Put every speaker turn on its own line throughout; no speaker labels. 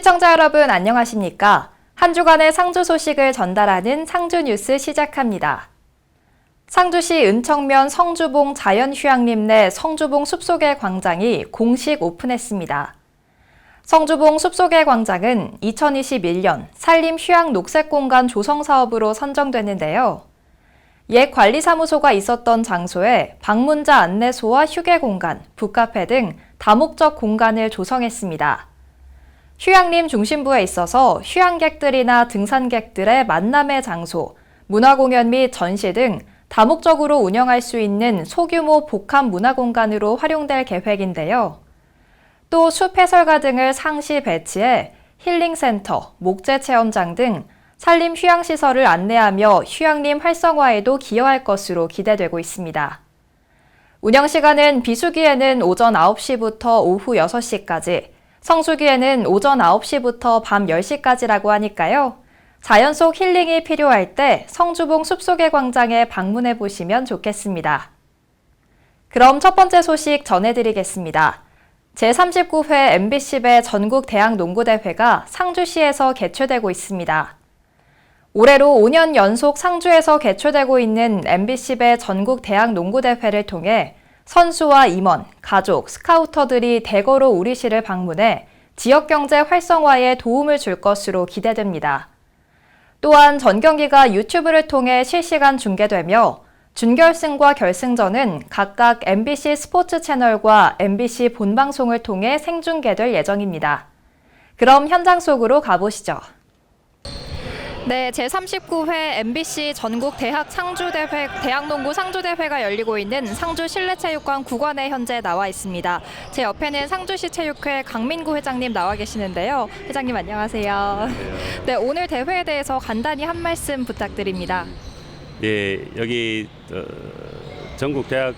시청자 여러분 안녕하십니까? 한 주간의 상주 소식을 전달하는 상주 뉴스 시작합니다. 상주시 은청면 성주봉 자연휴양림 내 성주봉 숲속의 광장이 공식 오픈했습니다. 성주봉 숲속의 광장은 2021년 산림 휴양 녹색 공간 조성 사업으로 선정됐는데요. 옛 관리사무소가 있었던 장소에 방문자 안내소와 휴게 공간, 북카페 등 다목적 공간을 조성했습니다. 휴양림 중심부에 있어서 휴양객들이나 등산객들의 만남의 장소, 문화공연 및 전시 등 다목적으로 운영할 수 있는 소규모 복합 문화공간으로 활용될 계획인데요. 또 숲 해설가 등을 상시 배치해 힐링센터, 목재 체험장 등 산림 휴양시설을 안내하며 휴양림 활성화에도 기여할 것으로 기대되고 있습니다. 운영 시간은 비수기에는 오전 9시부터 오후 6시까지, 성수기에는 오전 9시부터 밤 10시까지라고 하니까요. 자연 속 힐링이 필요할 때 성주봉 숲속의 광장에 방문해 보시면 좋겠습니다. 그럼 첫 번째 소식 전해드리겠습니다. 제39회 MBC배 전국 대학 농구대회가 상주시에서 개최되고 있습니다. 올해로 5년 연속 상주에서 개최되고 있는 MBC배 전국 대학 농구대회를 통해 선수와 임원, 가족, 스카우터들이 대거로 우리시를 방문해 지역 경제 활성화에 도움을 줄 것으로 기대됩니다. 또한 전 경기가 유튜브를 통해 실시간 중계되며 준결승과 결승전은 각각 MBC 스포츠 채널과 MBC 본방송을 통해 생중계될 예정입니다. 그럼 현장 속으로 가보시죠. 네, 제39회 MBC 전국 대학 상주대회 대학농구 상주대회가 열리고 있는 상주 실내체육관 구관에 현재 나와 있습니다. 제 옆에는 상주시 체육회 강민구 회장님 나와 계시는데요. 회장님 안녕하세요. 네, 오늘 대회에 대해서 간단히 한 말씀 부탁드립니다.
예, 여기 어, 전국 대학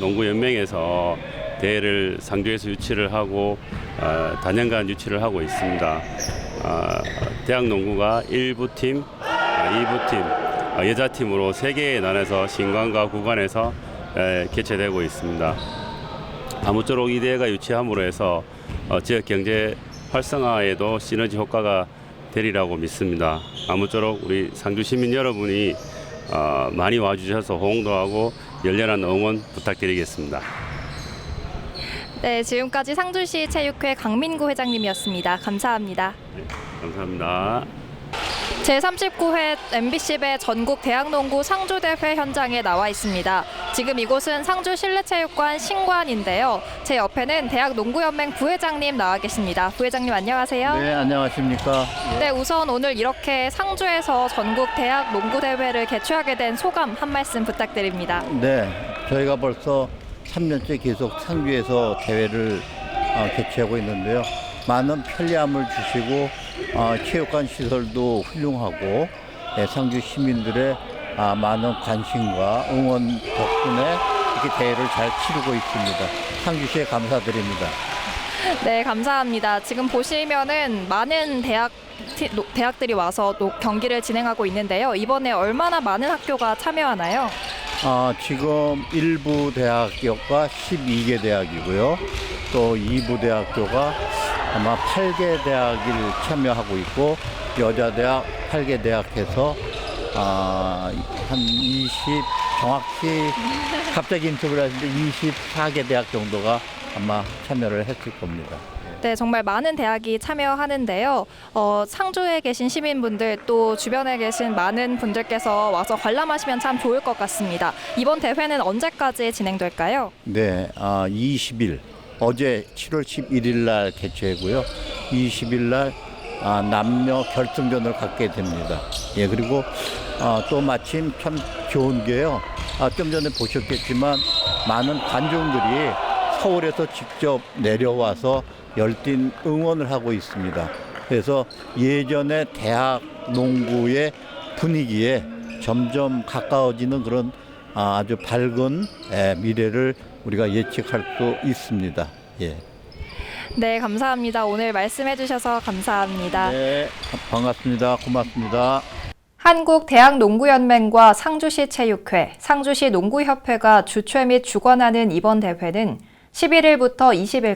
농구 연맹에서 대회를 상주에서 유치를 하고 어, 단연간 유치를 하고 있습니다. 어, 대학 농구가 1부 팀, 아, 2부 팀, 어, 여자 팀으로 세 개에 나눠서 신관과 구관에서 에, 개최되고 있습니다. 아무쪼록 이 대회가 유치함으로 해서 어, 지역 경제 활성화에도 시너지 효과가 되리라고 믿습니다. 아무쪼록 우리 상주 시민 여러분이 어, 많이 와주셔서 호응도 하고 열렬한 응원 부탁드리겠습니다.
네, 지금까지 상주시 체육회 강민구 회장님이었습니다. 감사합니다.
감사합니다.
제39회 MBC배 전국 대학농구 상주대회 현장에 나와 있습니다. 지금 이곳은 상주 실내체육관 신관인데요. 제 옆에는 대학농구연맹 부회장님 나와 계십니다. 부회장님 안녕하세요.
네, 안녕하십니까.
네, 우선 오늘 이렇게 상주에서 전국 대학 농구 대회를 개최하게 된 소감 한 말씀 부탁드립니다.
네, 저희가 벌써 3년째 계속 상주에서 대회를 어, 개최하고 있는데요. 많은 편리함을 주시고 어, 체육관 시설도 훌륭하고 예, 상주 시민들의 아, 많은 관심과 응원 덕분에 이렇게 대회를 잘 치르고 있습니다. 상주시에 감사드립니다.
네, 감사합니다. 지금 보시면은 많은 대학 티- 노- 대학들이 와서 노- 경기를 진행하고 있는데요. 이번에 얼마나 많은 학교가 참여하나요?
아, 지금 일부 대학교가 12개 대학이고요. 또 2부 대학교가 아마 8개 대학을 참여하고 있고 여자 대학 8개 대학해서 아, 한 20, 정확히 갑자기 인터뷰를 하는데 24개 대학 정도가 아마 참여를 했을 겁니다.
네, 정말 많은 대학이 참여하는데요. 어, 상주에 계신 시민분들 또 주변에 계신 많은 분들께서 와서 관람하시면 참 좋을 것 같습니다. 이번 대회는 언제까지 진행될까요?
네, 아, 20일 어제 7월 11일 날 개최고요. 20일 날 아, 남녀 결승전을 갖게 됩니다. 예, 그리고 아, 또 마침 참 좋은 게요. 아, 좀 전에 보셨겠지만 많은 관중들이 서울에서 직접 내려와서 열띤 응원을 하고 있습니다. 그래서 예전의 대학 농구의 분위기에 점점 가까워지는 그런 아, 아주 밝은 예, 미래를 우리가 예측할 수 있습니다. 예.
네, 감사합니다. 오늘 말씀해 주셔서 감사합니다.
네, 반갑습니다. 고맙습니다.
한국대학농구연맹과 상주시 체육회, 상주시 농구협회가 주최 및 주관하는 이번 대회는 11일부터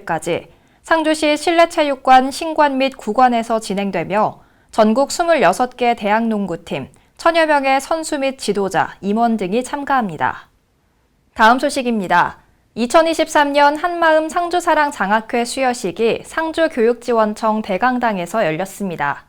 20일까지 상주시 실내체육관 신관 및 구관에서 진행되며 전국 26개 대학농구팀, 천여 명의 선수 및 지도자, 임원 등이 참가합니다. 다음 소식입니다. 2023년 한마음 상주사랑 장학회 수여식이 상주교육지원청 대강당에서 열렸습니다.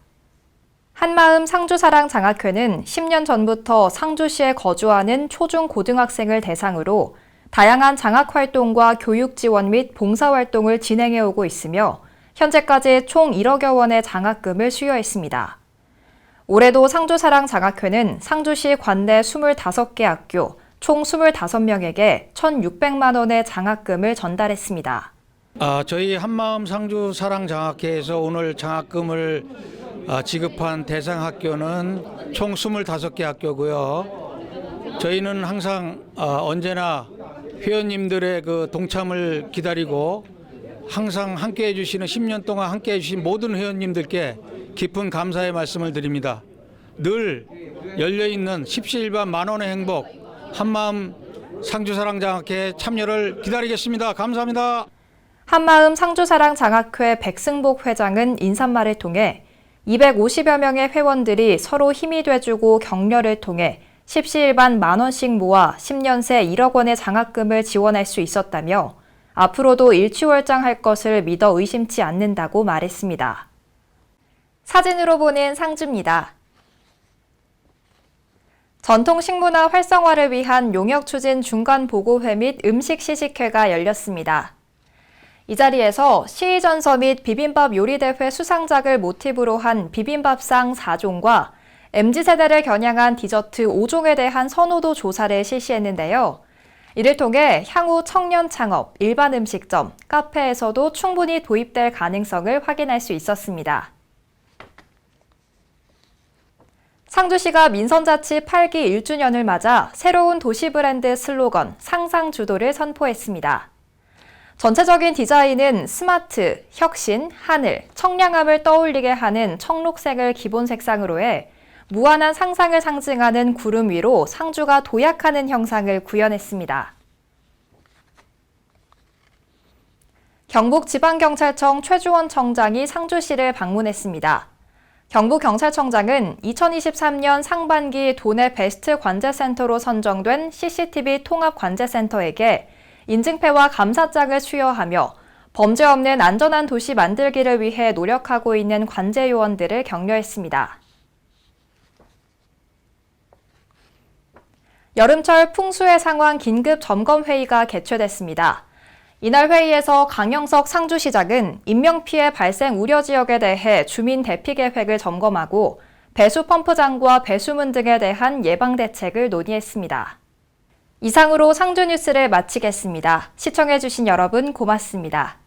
한마음 상주사랑 장학회는 10년 전부터 상주시에 거주하는 초중 고등학생을 대상으로 다양한 장학 활동과 교육 지원 및 봉사 활동을 진행해 오고 있으며 현재까지 총 1억여 원의 장학금을 수여했습니다. 올해도 상주사랑 장학회는 상주시 관내 25개 학교 총 25명에게 1,600만 원의 장학금을 전달했습니다.
아, 저희 한마음 상주 사랑 장학회에서 오늘 장학금을 아, 지급한 대상 학교는 총 25개 학교고요. 저희는 항상 아, 언제나 회원님들의 그 동참을 기다리고 항상 함께 해주시는 10년 동안 함께 해주신 모든 회원님들께 깊은 감사의 말씀을 드립니다. 늘 열려있는 십시일반 만원의 행복 한마음 상주사랑 장학회 참여를 기다리겠습니다. 감사합니다.
한마음 상주사랑 장학회 백승복 회장은 인사말을 통해 250여 명의 회원들이 서로 힘이 돼주고 격려를 통해 십시일반 만 원씩 모아 10년 새 1억 원의 장학금을 지원할 수 있었다며 앞으로도 일취월장할 것을 믿어 의심치 않는다고 말했습니다. 사진으로 보는 상주입니다. 전통 식문화 활성화를 위한 용역 추진 중간 보고회 및 음식 시식회가 열렸습니다. 이 자리에서 시의전서 및 비빔밥 요리대회 수상작을 모티브로 한 비빔밥상 4종과 MZ세대를 겨냥한 디저트 5종에 대한 선호도 조사를 실시했는데요. 이를 통해 향후 청년 창업, 일반 음식점, 카페에서도 충분히 도입될 가능성을 확인할 수 있었습니다. 상주시가 민선자치 8기 1주년을 맞아 새로운 도시 브랜드 슬로건 상상 주도를 선포했습니다. 전체적인 디자인은 스마트, 혁신, 하늘, 청량함을 떠올리게 하는 청록색을 기본 색상으로 해 무한한 상상을 상징하는 구름 위로 상주가 도약하는 형상을 구현했습니다. 경북지방경찰청 최주원 청장이 상주시를 방문했습니다. 경북경찰청장은 2023년 상반기 도내 베스트 관제센터로 선정된 CCTV 통합관제센터에게 인증패와 감사장을 수여하며 범죄 없는 안전한 도시 만들기를 위해 노력하고 있는 관제 요원들을 격려했습니다. 여름철 풍수의 상황 긴급 점검 회의가 개최됐습니다. 이날 회의에서 강영석 상주시장은 인명피해 발생 우려 지역에 대해 주민 대피 계획을 점검하고 배수 펌프장과 배수문 등에 대한 예방 대책을 논의했습니다. 이상으로 상주 뉴스를 마치겠습니다. 시청해주신 여러분 고맙습니다.